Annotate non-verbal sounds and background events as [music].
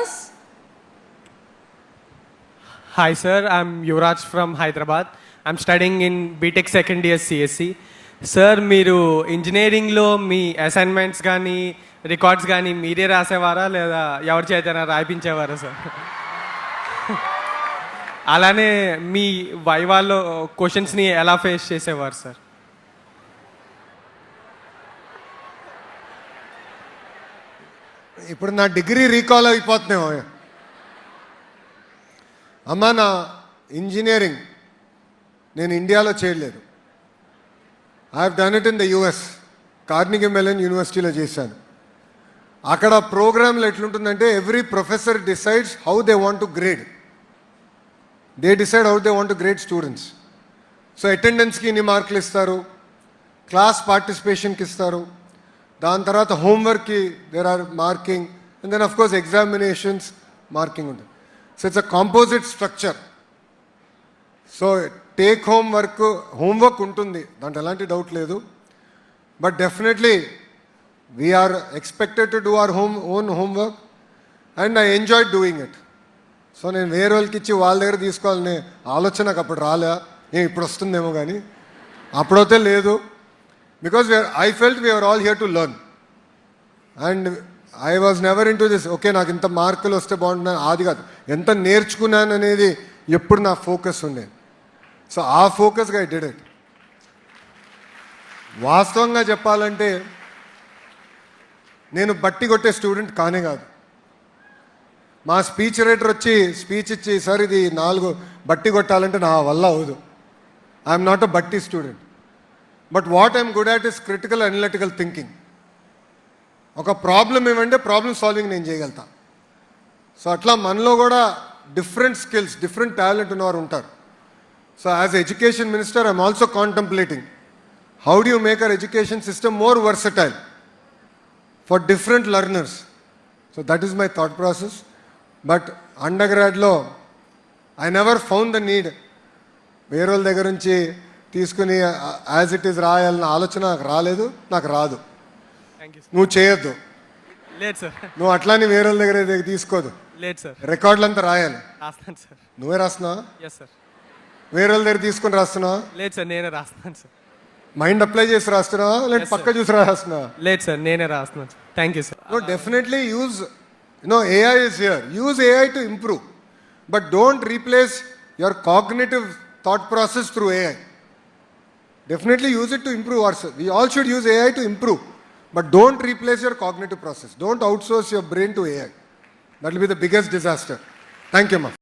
us? Hi, sir. I'm Yuvraj from Hyderabad. I'm studying in B Tech second year CSC. Sir మీరు ఇంజనీరింగ్లో మీ assignments కానీ records కానీ మీరే రాసేవారా లేదా ఎవరి చేతనా రాయిపించేవారా సార్ [laughs] అలానే మీ వైవాల్లో క్వశ్చన్స్ని ఎలా ఫేస్ చేసేవారు సార్ ఇప్పుడు నా డిగ్రీ రీకాల్ అయిపోతున్నావు అమ్మా నా ఇంజనీరింగ్ నేను ఇండియాలో చేయలేదు I have done it in the US Carnegie Mellon యూనివర్సిటీలో చేశాను. అక్కడ ప్రోగ్రాంలు ఎట్లుంటుందంటే every professor decides how they want to grade they decide how they want to grade students so అటెండెన్స్కి ఇన్ని మార్కులు ఇస్తారు. క్లాస్ పార్టిసిపేషన్కి ఇస్తారు. దాని తర్వాత హోంవర్క్కి there are marking and then course examinations marking ఉంటుంది. So it's a composite structure so take home work homework ఉంటుంది. దాంట్లో ఎలాంటి డౌట్ లేదు. But definitely we are expected to do our home own homework and I enjoy doing it so నేను వేరే వాళ్ళకి ఇచ్చి వాళ్ళ దగ్గర తీసుకోవాలనే ఆలోచన నాకు అప్పుడు రాలే. ఇప్పుడు వస్తుందేమో కానీ అప్పుడైతే లేదు. Because we are I felt we are all here to learn and I was never into this okay నాకు ఇంత మార్కులు వస్తే బాగుంటున్నాను అది కాదు. ఎంత నేర్చుకున్నాను అనేది ఎప్పుడు నా ఫోకస్ ఉండేది సో ఆ ఫోకస్గా ఐ డిడ్ ఇట్ వాస్తవంగా చెప్పాలంటే నేను బట్టి కొట్టే స్టూడెంట్ కానే కాదు. మా స్పీచ్ రైటర్ వచ్చి స్పీచ్ ఇచ్చి సార్ ఇది నాలుగు బట్టి కొట్టాలంటే నా వల్ల అవదు ఐఎమ్ నాట్ అ బట్టి student but what I'm good at is critical analytical thinking ఒక ప్రాబ్లం ఏమంటే ప్రాబ్లమ్ సాల్వింగ్ నేను చేయగలుగుతా. సో అట్లా మనలో కూడా డిఫరెంట్ స్కిల్స్ డిఫరెంట్ టాలెంట్ ఉన్నవారు ఉంటారు. So as education minister I'm also contemplating how do make our education system more versatile for different learners so that is my thought process but under గ్రాడ్లో I never found the need వేరే వాళ్ళ దగ్గర నుంచి తీసుకుని as it is రాయాలన్న ఆలోచన నాకు రాలేదు నాకు రాదు. నువ్వు చేయొద్దు. లేదు సార్ నువ్వు అట్లానే వేరే వాళ్ళ దగ్గర తీసుకోదు. లేదు సార్ రికార్డులు అంతా రాయాలి. రాస్తాను సార్ నువ్వే రాస్తున్నావా? ఎస్ సార్ వేరే వాళ్ళ దగ్గర తీసుకొని రాస్తున్నావా? లేదు సార్ నేనే రాస్తున్నాను సార్ మైండ్ అప్లై చేసి రాస్తున్నావా? Yes, పక్క చూసి రాస్తున్నావా? లేదు సార్ నేనే రాస్తున్నాను sir thank you sir definitely use, you know, AI is here. Use AI to improve. But don't replace your cognitive thought process through AI. Definitely use it to improve ourselves. We all should use AI to improve. But don't replace your cognitive process. Don't outsource your brain to AI. That will be the biggest disaster. Thank you, ma.